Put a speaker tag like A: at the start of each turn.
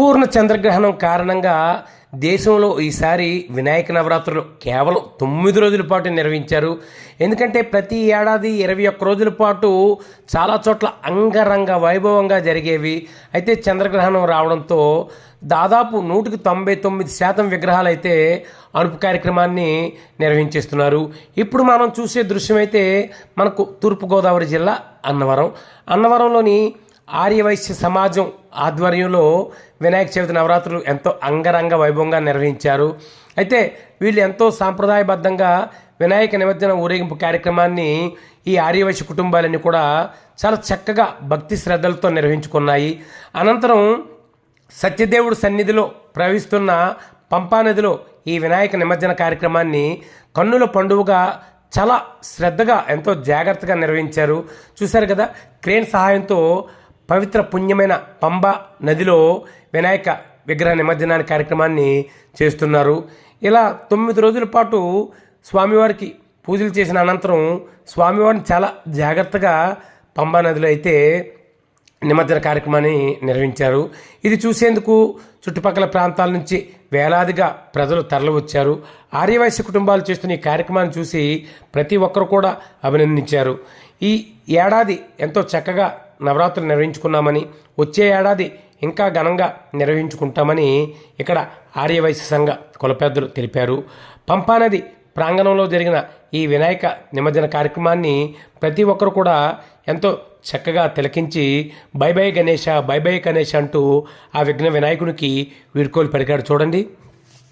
A: పూర్ణ చంద్రగ్రహణం కారణంగా దేశంలో ఈసారి వినాయక నవరాత్రులు కేవలం తొమ్మిది రోజుల పాటు నిర్వహించారు. ఎందుకంటే ప్రతి ఏడాది ఇరవై ఒక్క రోజుల పాటు చాలా చోట్ల అంగరంగ వైభవంగా జరిగేవి. అయితే చంద్రగ్రహణం రావడంతో దాదాపు నూటికి తొంభై తొమ్మిది శాతం విగ్రహాలు అయితే అనుపు కార్యక్రమాన్ని నిర్వహించేస్తున్నారు. ఇప్పుడు మనం చూసే దృశ్యం అయితే మనకు తూర్పుగోదావరి జిల్లా అన్నవరం. అన్నవరంలోని ఆర్యవైశ్య సమాజం ఆధ్వర్యంలో వినాయక చవితి నవరాత్రులు ఎంతో అంగరంగ వైభవంగా నిర్వహించారు. అయితే వీళ్ళు ఎంతో సాంప్రదాయబద్ధంగా వినాయక నిమజ్జన ఊరేగింపు కార్యక్రమాన్ని ఈ ఆర్యవైశ్య కుటుంబాలన్నీ కూడా చాలా చక్కగా భక్తి శ్రద్ధలతో నిర్వహించుకున్నాయి. అనంతరం సత్యదేవుడు సన్నిధిలో ప్రవహిస్తున్న పంపానదిలో ఈ వినాయక నిమజ్జన కార్యక్రమాన్ని కన్నుల పండుగగా చాలా శ్రద్ధగా ఎంతో జాగ్రత్తగా నిర్వహించారు. చూశారు కదా క్రేన్ సహాయంతో పవిత్ర పుణ్యమైన పంబ నదిలో వినాయక విగ్రహ నిమజ్జనాన్ని కార్యక్రమాన్ని చేస్తున్నారు. ఇలా తొమ్మిది రోజుల పాటు స్వామివారికి పూజలు చేసిన అనంతరం స్వామివారిని చాలా జాగ్రత్తగా పంబా నదిలో అయితే నిమజ్జన కార్యక్రమాన్ని నిర్వహించారు. ఇది చూసేందుకు చుట్టుపక్కల ప్రాంతాల నుంచి వేలాదిగా ప్రజలు తరలివచ్చారు. ఆర్యవైశ్య కుటుంబాలు చేస్తున్న ఈ కార్యక్రమాన్ని చూసి ప్రతి ఒక్కరు కూడా అభినందించారు. ఈ ఏడాది ఎంతో చక్కగా నవరాత్రులు నిర్వహించుకున్నామని వచ్చే ఏడాది ఇంకా ఘనంగా నిర్వహించుకుంటామని ఇక్కడ ఆర్యవైశ్య సంఘ కులపెద్దలు తెలిపారు. పంపానది ప్రాంగణంలో జరిగిన ఈ వినాయక నిమజ్జన కార్యక్రమాన్ని ప్రతి ఒక్కరు కూడా ఎంతో చక్కగా తిలకించి bye bye Ganesha bye bye Ganesh అంటూ ఆ విఘ్న వినాయకునికి వీడ్కోలు పలికాడు చూడండి.